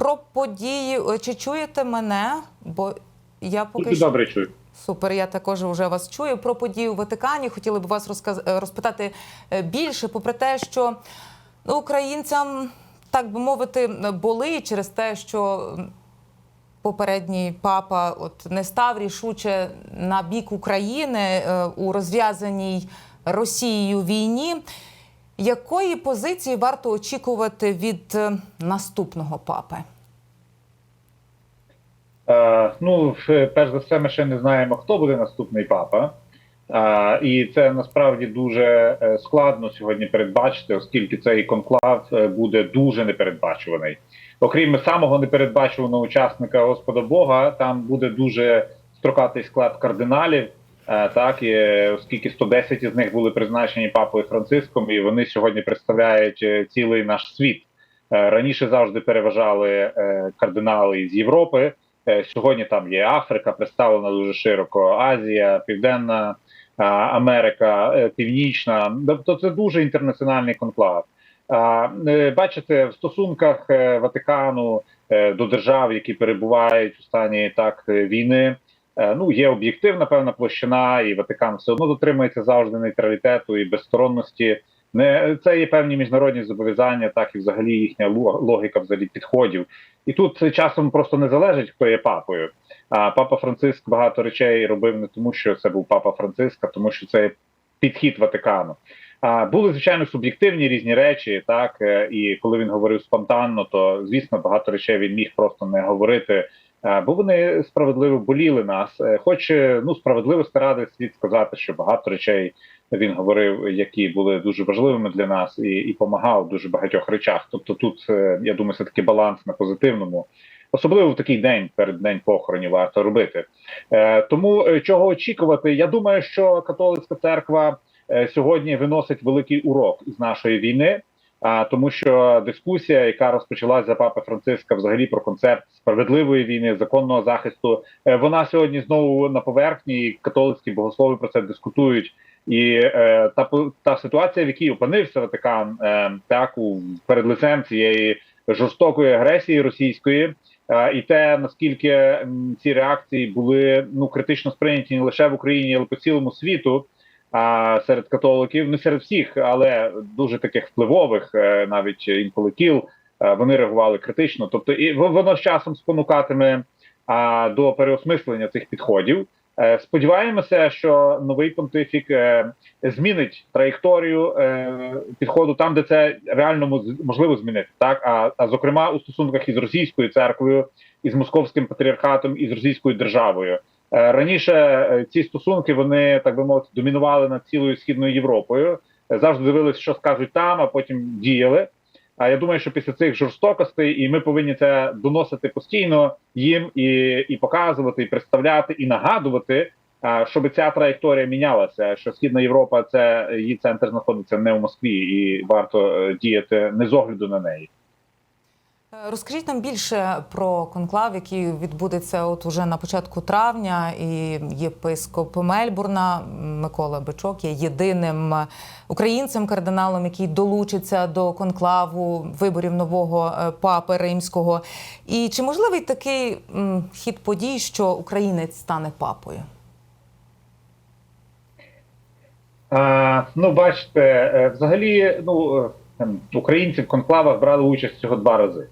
про події. Е, Чи чуєте мене? Бо я поки що добре чую. супер. Я також вже вас чую про події у Ватикані. Хотіли б вас розказ... е, розпитати е, більше, попри те, що ну, українцям, так би мовити, були через те, що попередній папа от не став рішуче на бік України е, у розв'язаній Росією війні. Якої позиції варто очікувати від е, наступного папи? Е, ну, перш за все, ми ще не знаємо, хто буде наступний папа. Е, і це насправді дуже е, складно сьогодні передбачити, оскільки цей конклав е, буде дуже непередбачуваний. Окрім самого непередбачуваного учасника Господа Бога, там буде дуже строкатий склад кардиналів. Е, Так, і, е, оскільки 110 із них були призначені папою Франциском, і вони сьогодні представляють е, цілий наш світ. Раніше завжди переважали кардинали з Європи. Сьогодні там є Африка, представлена дуже широко, Азія, Південна Америка, Північна. Тобто це дуже інтернаціональний конклав. Бачите, в стосунках Ватикану до держав, які перебувають у стані так війни, ну є об'єктивна певна площина, і Ватикан все одно дотримується завжди нейтралітету і безсторонності. Не це є певні міжнародні зобов'язання, так і взагалі їхня ло- логіка взагалі підходів. І тут часом просто не залежить, хто є папою. А папа Франциск багато речей робив не тому, що це був папа Франциск, а тому що це підхід Ватикану. А були звичайно суб'єктивні різні речі, так е, і коли він говорив спонтанно, то звісно багато речей він міг просто не говорити, е, бо вони справедливо боліли нас. Е, Хоч е, ну справедливості ради слід сказати, що багато речей він говорив, які були дуже важливими для нас, і і помагав дуже багатьох речах. Тобто, тут е, я думаю, все таки баланс на позитивному. Особливо в такий день перед день похоронів варто робити. Е, тому е, чого очікувати? Я думаю, що католицька церква е, сьогодні виносить великий урок із нашої війни. А тому, що дискусія, яка розпочалась за папи Франциска, взагалі про концепт справедливої війни, законного захисту, е, вона сьогодні знову на поверхні. і Католицькі богослови про це дискутують. І е, та та ситуація, в якій опинився Ватикан, е, так у перед лицем цієї жорстокої агресії російської, е, і те наскільки ці реакції були ну критично сприйняті не лише в Україні, але по цілому світу. А серед католиків, не серед всіх, але дуже таких впливових, е, навіть інколи кіл, е, вони реагували критично. Тобто, і воно з часом спонукатиме а, до переосмислення цих підходів. Е, Сподіваємося, що новий понтифік змінить траєкторію підходу там, де це реально можливо змінити, так а, а зокрема у стосунках із російською церквою, із московським патріархатом, із російською державою. Е, Раніше е, ці стосунки вони так би мовити домінували над цілою східною Європою. Е, Завжди дивилися, що скажуть там, а потім діяли. А я думаю, що після цих жорстокостей, і ми повинні це доносити постійно їм і, і показувати, і представляти, і нагадувати, а, щоб ця траєкторія мінялася. Що Східна Європа це її центр знаходиться не в Москві, і варто діяти не з огляду на неї. Е, Розкажіть нам більше про конклав, який відбудеться от уже на початку травня. І єпископ Мельбурна Микола Бичок є єдиним українцем кардиналом, який долучиться до конклаву виборів нового е, папи римського. І чи можливий такий хід подій, що українець стане папою? А, ну, бачите, е, взагалі, ну е, українці в конклавах брали участь всього два рази.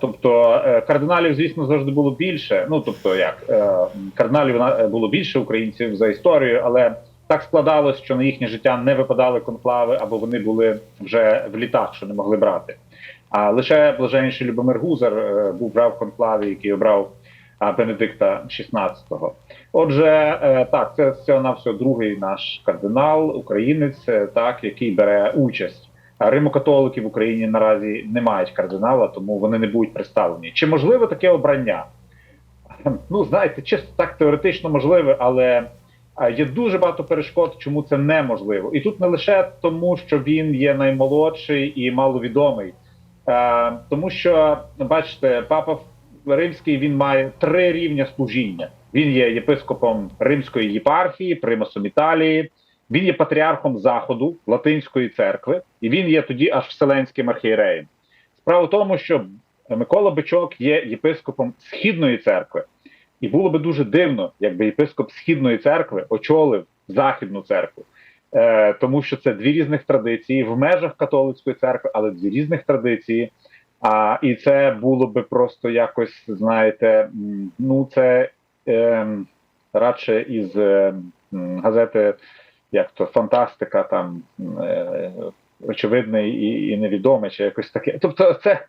Тобто е, кардиналів, звісно, завжди було більше. Ну тобто, як е, кардиналів на- було більше українців за історією, але так складалось, що на їхнє життя не випадали конклави, або вони були вже в літах, що не могли брати. А лише блаженніший Любомир Гузар е, був брав конклаві, який обрав Бенедикта XVI. Отже, так, це всього на все другий наш кардинал, українець, так який бере участь. Римокатолики в Україні наразі не мають кардинала, тому вони не будуть представлені. Чи можливе таке обрання? Ну, знаєте, чисто так теоретично можливе, але є дуже багато перешкод, чому це неможливо. І тут не лише тому, що він є наймолодший і маловідомий, тому що, бачите, папа Римський він має три рівня служіння. Він є єпископом Римської єпархії, примасом Італії. Він є патріархом Заходу Латинської церкви, і він є тоді аж вселенським архієреєм. Справа в тому, що Микола Бичок є єпископом східної церкви, і було би дуже дивно, якби єпископ східної церкви очолив західну церкву. Е, тому що це дві різних традиції в межах католицької церкви, але дві різних традиції. А і це було би просто якось, знаєте, ну це е, радше із е, газети, як то фантастика, там е, очевидний і, і невідомий, чи якось таке. Тобто, це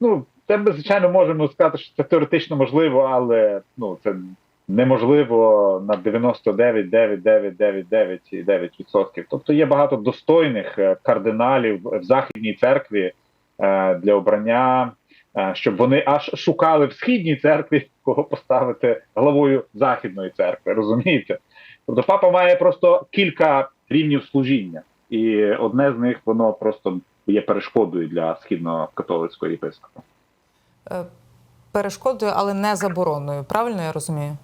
ну, це ми звичайно можемо сказати, що це теоретично можливо, але ну це неможливо на 99,9999,9%. Тобто є багато достойних е, кардиналів в західній церкві е, для обрання, е, щоб вони аж шукали в східній церкві кого поставити главою західної церкви. Розумієте? Тобто папа має просто кілька рівнів служіння, і одне з них воно просто є перешкодою для східного католицького єпископа. Е, Перешкодою, але не забороною. Правильно я розумію?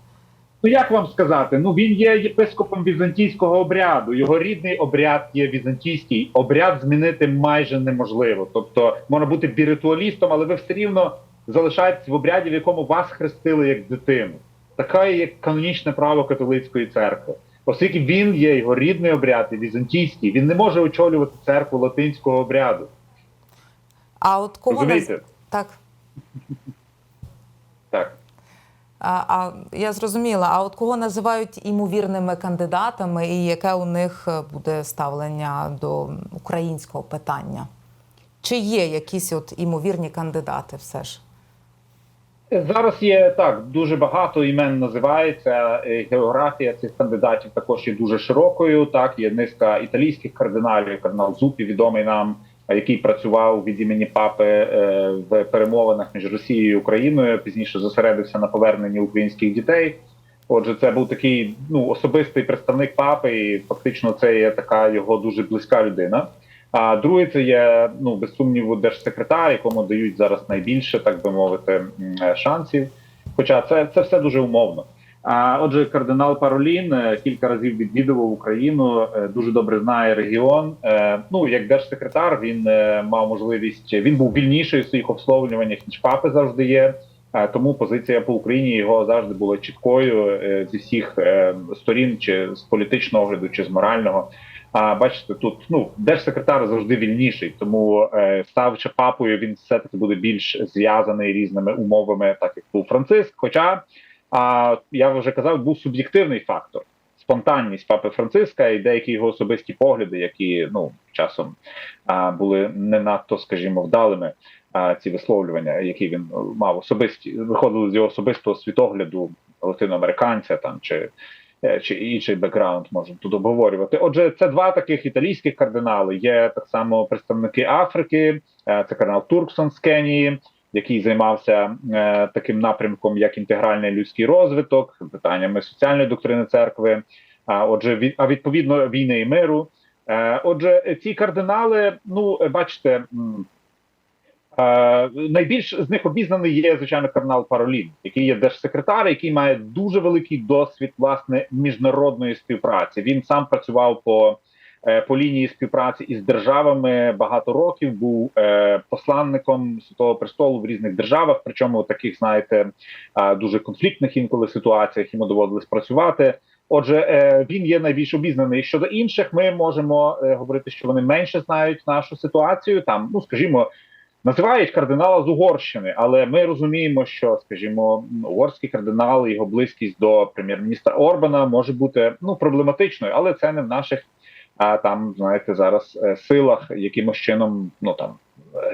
Ну як вам сказати? Ну він є єпископом візантійського обряду. Його рідний обряд є візантійський. Обряд змінити майже неможливо. Тобто можна бути біритуалістом, але ви все рівно залишаєтесь в обряді, в якому вас хрестили як дитину. Таке є канонічне право католицької церкви. Оскільки він є його рідний обряд, візантійський, він не може очолювати церкву латинського обряду. А от кого. Розумієте? так. Так. А, а я зрозуміла. А от кого називають імовірними кандидатами, і яке у них е, буде ставлення до українського питання? Чи є якісь от імовірні кандидати все ж? Зараз є так дуже багато імен називається. е, Географія цих кандидатів також є дуже широкою. Так є низка італійських кардиналів. Кардинал Зупі, відомий нам, який працював від імені папи е, в перемовинах між Росією і Україною. Пізніше зосередився на поверненні українських дітей. Отже, це був такий ну особистий представник папи, і фактично це є така його дуже близька людина. А другий це є ну без сумніву держсекретар, якому дають зараз найбільше, так би мовити, е, шансів. Хоча це, це все дуже умовно. А отже, кардинал Паролін е, кілька разів відвідував Україну, е, дуже добре знає регіон. Ну як держсекретар, він мав можливість. Він був вільніший у своїх обсловлюваннях, ніж папи завжди є. Тому позиція по Україні його завжди була чіткою зі всіх сторін, чи з політичного огляду, чи з морального. А бачите, тут ну держсекретар завжди вільніший, тому е, ставчи папою, він все таки буде більш зв'язаний різними умовами, так як був Франциск. Хоча а я вже казав, був суб'єктивний фактор, спонтанність папи Франциска і деякі його особисті погляди, які ну часом а, були не надто, скажімо, вдалими. А ці висловлювання, які він мав особисті, виходили з його особистого світогляду латиноамериканця там чи чи інший бекграунд можемо тут обговорювати. Отже, це два таких італійських кардинали. Є так само представники Африки, е, це кардинал Турксон з Кенії, який займався е, таким напрямком, як інтегральний людський розвиток, питаннями соціальної доктрини церкви. А отже, а відповідно війни і миру. Е, отже, ці кардинали, ну е, бачите. Е, найбільш з них обізнаний є звичайно кардинал Паролін, який є держсекретар, який має дуже великий досвід власне міжнародної співпраці. Він сам працював по, е, по лінії співпраці із державами багато років. Був е, посланником Святого престолу в різних державах, причому таких, знаєте, е, дуже конфліктних інколи ситуаціях йому доводилось працювати. Отже, е, він є найбільш обізнаний. Щодо інших, ми можемо е, говорити, що вони менше знають нашу ситуацію. Там, ну скажімо. Називають кардинала з Угорщини, але ми розуміємо, що, скажімо, угорський кардинал, його близькість до прем'єр-міністра Орбана може бути ну проблематичною, але це не в наших а, там, знаєте, зараз е, силах якимось чином ну там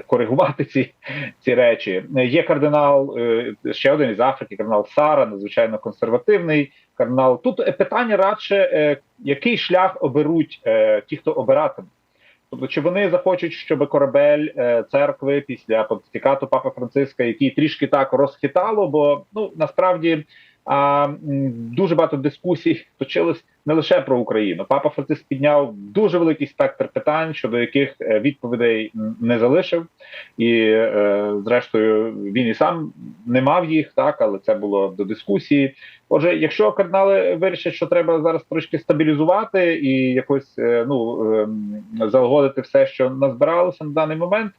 коригувати ці ці речі. Є кардинал е, ще один із Африки, кардинал Сара, надзвичайно консервативний кардинал. Тут е, питання радше, який шлях оберуть ті, хто обиратиме. Тобто, чи вони захочуть, щоб корабель е, церкви після понтифікату Папи Франциска, який трішки так розхитало, бо ну насправді а, дуже багато дискусій точилось не лише про Україну. Папа Франциск підняв дуже великий спектр питань, щодо яких е, відповідей не залишив, і е, зрештою він і сам не мав їх, так але це було до дискусії. Отже, якщо кардинали вирішать, що треба зараз трошки стабілізувати і якось е, ну ем, залагодити все, що назбиралося на даний момент.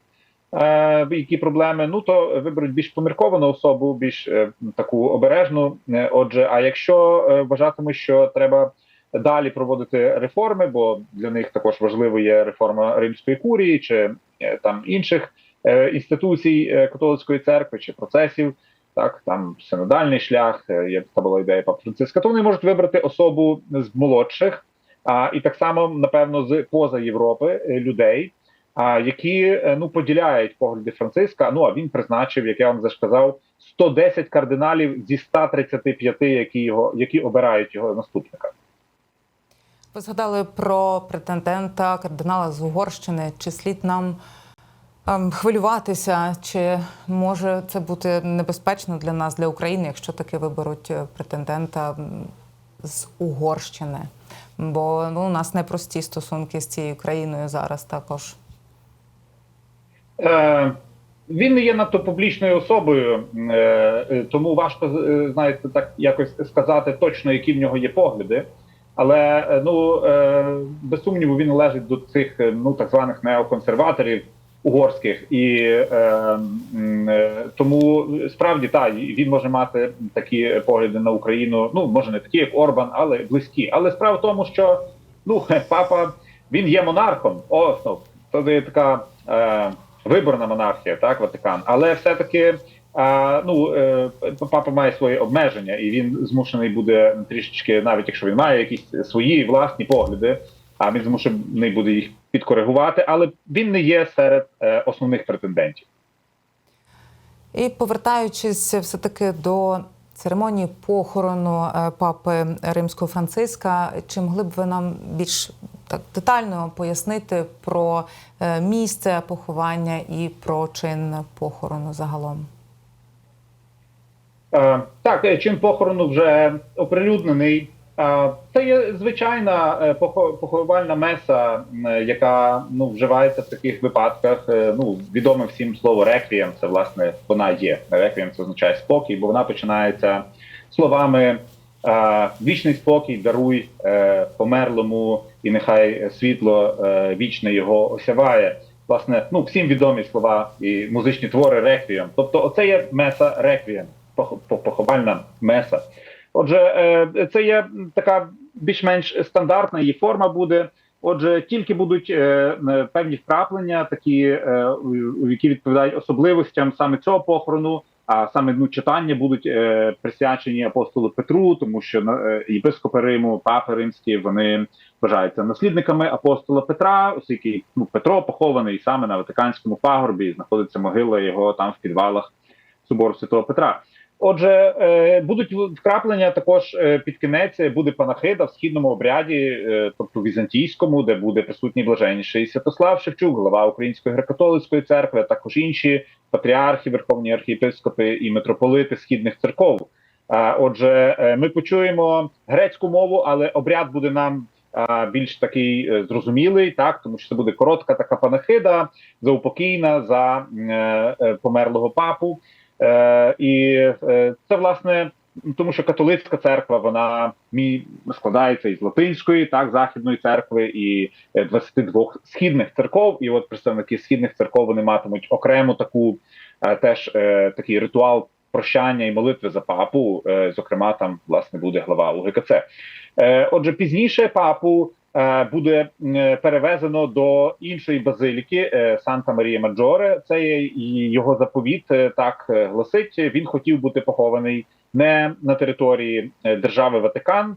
Е, які проблеми, ну то виберуть більш помірковану особу, більш е, таку обережну. Е, Отже, а якщо вважатимуть, що треба далі проводити реформи, бо для них також важливо є реформа римської курії чи там інших інституцій католицької церкви чи процесів. Так, там синодальний шлях, є така була ідея Папа Франциска, то вони можуть вибрати особу з молодших, а і так само, напевно, з поза Європи людей, які е, ну поділяють погляди Франциска. Ну а він призначив, як я вам вже сказав, 110 кардиналів зі 135, які його які обирають його наступника. Ви згадали про претендента кардинала з Угорщини. Чи слід нам ем, хвилюватися, чи може це бути небезпечно для нас, для України, якщо таки виберуть е, претендента з Угорщини? Бо ну, у нас непрості стосунки з цією країною зараз також. Е, він не є надто публічною особою, е, е, тому важко знаєте, так якось сказати точно, які в нього є погляди. Але ну без сумніву він належить до цих ну так званих неоконсерваторів угорських, і е, тому справді так, він може мати такі погляди на Україну. Ну може не такі, як Орбан, але близькі. Але справа в тому, що ну папа він є монархом. О, ну, є така. Е, виборна монархія, так, Ватикан, але все-таки а, ну, е, папа має свої обмеження, і він змушений буде трішечки, навіть якщо він має якісь свої власні погляди, а він змушений буде їх підкоригувати, але він не є серед е, основних претендентів. І повертаючись все таки до церемонії похорону е, папи римського Франциска, чи могли б ви нам більш так детально пояснити про е, місце поховання і про чин похорону загалом? Е, Так, чин похорону вже оприлюднений. Це є звичайна е, поховальна меса, яка ну вживається в таких випадках. Е, Ну відоме всім слово реквієм. Це власне вона є. Реквієм це означає спокій, бо вона починається словами е, вічний спокій, даруй померлому, і нехай світло вічне його осяває. Власне, ну всім відомі слова і музичні твори реквієм. Тобто, оце є меса реквієм, пох- пох- поховальна меса. Отже, е, це є така більш-менш стандартна її форма буде. Отже, тільки будуть е, е, певні вкраплення, такі, які відповідають особливостям саме цього похорону, а саме ну, читання будуть присвячені апостолу Петру, тому що е, єпископи Риму, папи римські, вони вважаються наслідниками апостола Петра, оскільки ну, Петро похований саме на Ватиканському пагорбі, знаходиться могила його там в підвалах собору Святого Петра. Отже, е, будуть вкраплення також е, під кінець буде панахида в східному обряді, е, тобто візантійському, де буде присутній блаженніший Святослав Шевчук, глава Української греко-католицької церкви, а також інші патріархи, верховні архієпископи і митрополити східних церков. Отже, е, ми почуємо грецьку мову, але обряд буде нам більш такий е, зрозумілий, так тому що це буде коротка така панахида, заупокійна за е, е, померлого папу. Е, і е, це власне тому, що католицька церква вона складається із латинської, так західної церкви і е, 22 східних церков. І от представники східних церков вони матимуть окрему таку е, теж е, такий ритуал прощання і молитви за папу. Е, зокрема, там власне буде глава УГКЦ. Е, отже, пізніше папу. Е, Буде е, перевезено до іншої базиліки е, Санта Марія Маджоре. Це його заповіт. Так гласить. Він хотів бути похований не на території держави Ватикан,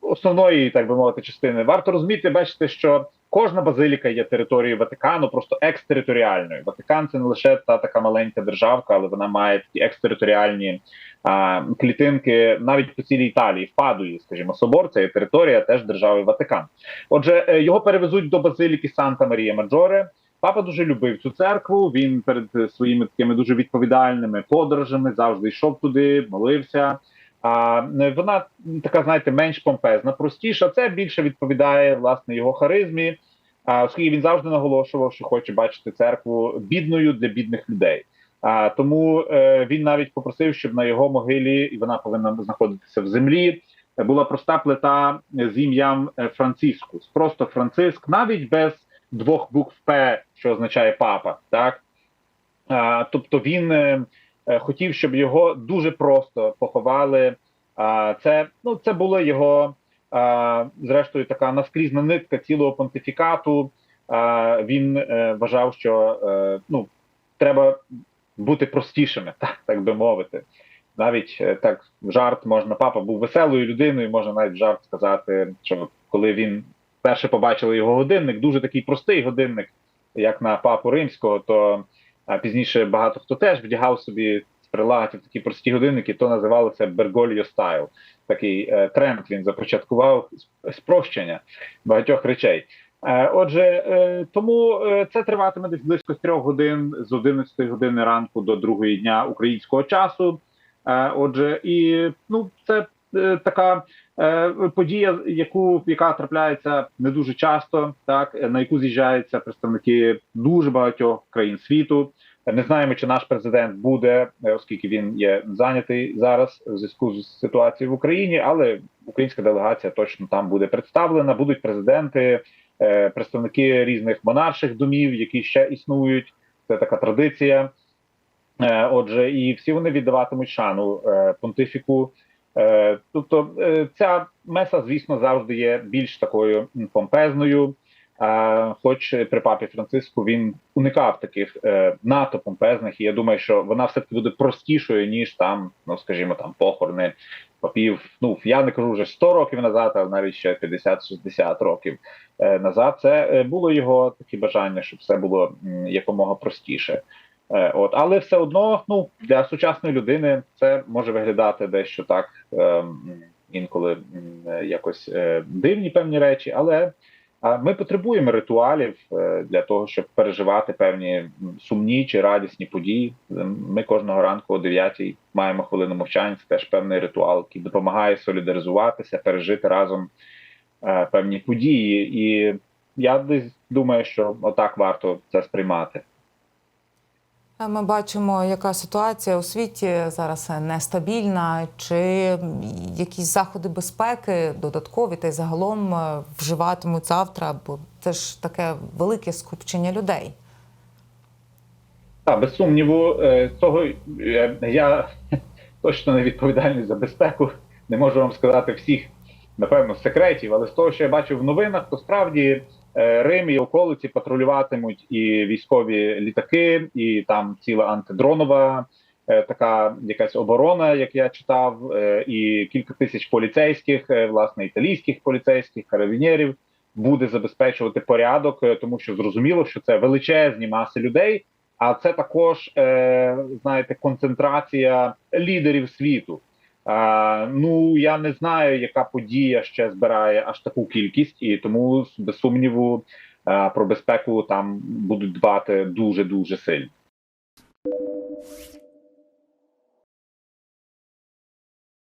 основної, так би мовити, частини. Варто розуміти, бачите, що кожна базиліка є територією Ватикану, просто екстериторіальною. Ватикан це не лише та така маленька державка, але вона має такі екстериторіальні а, клітинки навіть по цілій Італії, в Падуї, скажімо, собор, це є територія теж держави Ватикан. Отже, е, його перевезуть до базиліки Санта Марія Маджоре. Папа дуже любив цю церкву. Він перед своїми такими дуже відповідальними подорожами завжди йшов туди, молився. А е, вона така, знаєте, менш помпезна, простіша. Це більше відповідає власне його харизмі. А оскільки він завжди наголошував, що хоче бачити церкву бідною для бідних людей. А тому е, він навіть попросив, щоб на його могилі і вона повинна знаходитися в землі. Була проста плита з ім'ям е, Францискус, просто Франциск, навіть без двох букв П, що означає папа, так А, тобто він е, хотів, щоб його дуже просто поховали. Це ну це було його зрештою така наскрізна нитка цілого понтифікату. Він е, вважав, що е, ну треба бути простішими, так, так би мовити. Навіть е, так жарт можна, папа був веселою людиною, можна навіть жарт сказати, що коли він перше побачили його годинник, дуже такий простий годинник, як на папу римського, то а пізніше багато хто теж вдягав собі з прилагатів такі прості годинники, то це Bergoglio Style. Такий е, тренд він започаткував спрощення багатьох речей. Е, отже, е, тому це триватиме десь близько трьох годин з 11 години ранку до другої дня українського часу. Отже, і ну це така подія, яку яка трапляється не дуже часто, так на яку з'їжджаються представники дуже багатьох країн світу. Не знаємо, чи наш президент буде, е, оскільки він є зайнятий зараз в зв'язку з ситуацією в Україні, але українська делегація точно там буде представлена. Будуть президенти, е, представники різних монарших домів, які ще існують. Це така традиція. Е, Отже, і всі вони віддаватимуть шану е, понтифіку. Е, Тобто, е, ця меса, звісно, завжди є більш такою помпезною. Хоч при папі Франциску він уникав таких е, надто помпезних, і я думаю, що вона все таки буде простішою ніж там, ну скажімо, там похорони папів. Ну я не кажу вже 100 років назад, а навіть ще 50-60 років назад. Це було його таке бажання, щоб все було якомога простіше. Е, От, але все одно, ну для сучасної людини це може виглядати дещо так ем, інколи якось е, дивні певні речі, але ми потребуємо ритуалів е, для того, щоб переживати певні сумні чи радісні події. Ем, Ми кожного ранку о 9 маємо хвилину мовчання. Це теж певний ритуал, який допомагає солідаризуватися, пережити разом певні події. І я десь думаю, що отак варто це сприймати. Е, Ми бачимо, яка ситуація у світі зараз нестабільна, чи якісь заходи безпеки додаткові та й загалом е, вживатимуть завтра, бо це ж таке велике скупчення людей. Так, без сумніву, е, е, я точно не відповідальний за безпеку. Не можу вам сказати всіх, напевно, секретів, але з того, що я бачу в новинах, то справді е, Рим і околиці патрулюватимуть і військові літаки, і там ціла антидронова е, така якась оборона, як я читав, е, і кілька тисяч поліцейських, е, власне, італійських поліцейських, карабінєрів буде забезпечувати порядок, е, тому що зрозуміло, що це величезні маси людей. А це також, е, знаєте, концентрація лідерів світу. Е, ну я не знаю, яка подія ще збирає аж таку кількість, і тому без сумніву е, про безпеку там будуть дбати дуже дуже сильно.